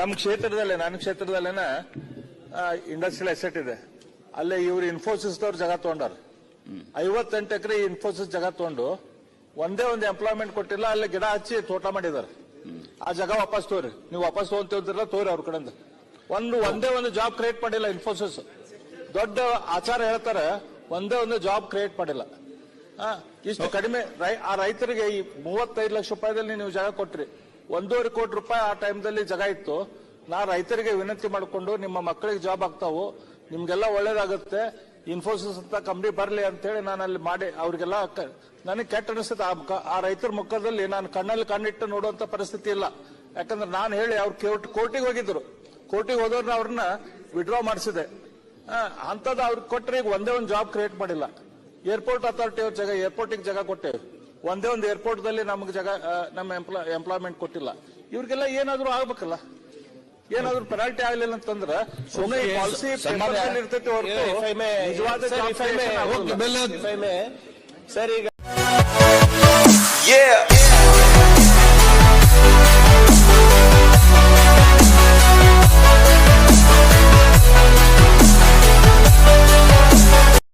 ನಮ್ಮ ಕ್ಷೇತ್ರದಲ್ಲೇ ನನ್ನ ಕ್ಷೇತ್ರದಲ್ಲೇನ industrial asset ಇದೆ. ಅಲ್ಲೇ ಇವ್ರು ಇನ್ಫೋಸಿಸ್ದವ್ರು ಜಾಗ ತಗೊಂಡಾರ ಐವತ್ತೆಂಟು ಎಕರೆ ಇನ್ಫೋಸಿಸ್ ಜಾಗ ತಗೊಂಡು, ಒಂದೇ ಒಂದು ಎಂಪ್ಲಾಯ್ಮೆಂಟ್ ಕೊಟ್ಟಿಲ್ಲ, ಅಲ್ಲೇ ಗಿಡ ಹಚ್ಚಿ ತೋಟ ಮಾಡಿದಾರೆ. ಆ ಜಾಗ ವಾಪಸ್ ತೋರಿ. ನೀವು ವಾಪಸ್ ತಗೊಂತೀರ ತೋರಿ ಅವ್ರ ಕಡೆಯಿಂದ. ಒಂದು, ಒಂದೇ ಒಂದು ಜಾಬ್ ಕ್ರಿಯೇಟ್ ಮಾಡಿಲ್ಲ ಇನ್ಫೋಸಿಸ್ ದೊಡ್ಡ ಆಚಾರ ಹೇಳ್ತಾರೆ, ಒಂದೇ ಒಂದು ಜಾಬ್ ಕ್ರಿಯೇಟ್ ಮಾಡಿಲ್ಲ. ಇಷ್ಟು ಕಡಿಮೆ ಆ ರೈತರಿಗೆ ಈ ಮೂವತ್ತೈದು ಲಕ್ಷ ರೂಪಾಯಿದಲ್ಲಿ ನೀವು ಜಾಗ ಕೊಟ್ರಿ. ಒಂದೂವರೆ ಕೋಟಿ ರೂಪಾಯಿ ಆ ಟೈಮ್ದಲ್ಲಿ ಜಗ ಇತ್ತು. ನಾ ರೈತರಿಗೆ ವಿನಂತಿ ಮಾಡಿಕೊಂಡು ನಿಮ್ಮ ಮಕ್ಕಳಿಗೆ ಜಾಬ್ ಆಗ್ತಾವು. ನಿಮ್ಗೆಲ್ಲ ಒಳ್ಳೇದಾಗುತ್ತೆ. ಇನ್ಫೋಸಿಸ್ ಅಂತ ಕಂಪ್ನಿ ಬರಲಿ ಅಂತೇಳಿ ನಾನು ಅಲ್ಲಿ ಮಾಡಿ, ಅವ್ರಿಗೆಲ್ಲ ನನಗೆ ಕೆಟ್ಟ ಅನಿಸುತ್ತೆ ಆ ರೈತರ ಮುಖದಲ್ಲಿ ನಾನು ಕಣ್ಣಲ್ಲಿ ಕಣ್ಣಿಟ್ಟು ನೋಡುವಂತ ಪರಿಸ್ಥಿತಿ ಇಲ್ಲ. ಯಾಕಂದ್ರೆ ನಾನು ಹೇಳಿ ಅವ್ರು ಕೋರ್ಟಿಗೆ ಹೋಗಿದ್ರು. ಕೋರ್ಟಿಗೆ ಹೋದವ್ರನ್ನ ಅವ್ರನ್ನ ವಿಡ್ರಾ ಮಾಡಿಸಿದೆ. ಅಂಥದ್ದು ಅವ್ರಿಗೆ ಕೊಟ್ಟರೆ ಈಗ ಒಂದೇ ಒಂದು ಜಾಬ್ ಕ್ರಿಯೇಟ್ ಮಾಡಿಲ್ಲ. ಏರ್ಪೋರ್ಟ್ ಅಥಾರಿಟಿ ಅವ್ರ ಜಾಗ ಏರ್ಪೋರ್ಟಿಗೆ ಜಾಗ ಕೊಟ್ಟೇವೆ ಒಂದೇ ಒಂದು ಏರ್ಪೋರ್ಟ್ ದಲ್ಲಿ ನಮ್ಗೆ ಜಾಗ ನಮ್ಮ ನಮ್ಮ ಎಂಪ್ಲಾಯ್ಮೆಂಟ್ ಕೊಟ್ಟಿಲ್ಲ. ಇವ್ರಿಗೆಲ್ಲ ಏನಾದರೂ ಆಗ್ಬೇಕಲ್ಲ. ಏನಾದ್ರೂ ಪೆನಾಲ್ಟಿ ಆಗ್ಲಿಲ್ಲ ಅಂತಂದ್ರೆ ಸುಮ್ಮನೆ ಪಾಲಿಸಿ ಇರ್ತೈತಿ ಹೊರತು ಸರ್ ಈಗ ನಿಜವಾದ sir, job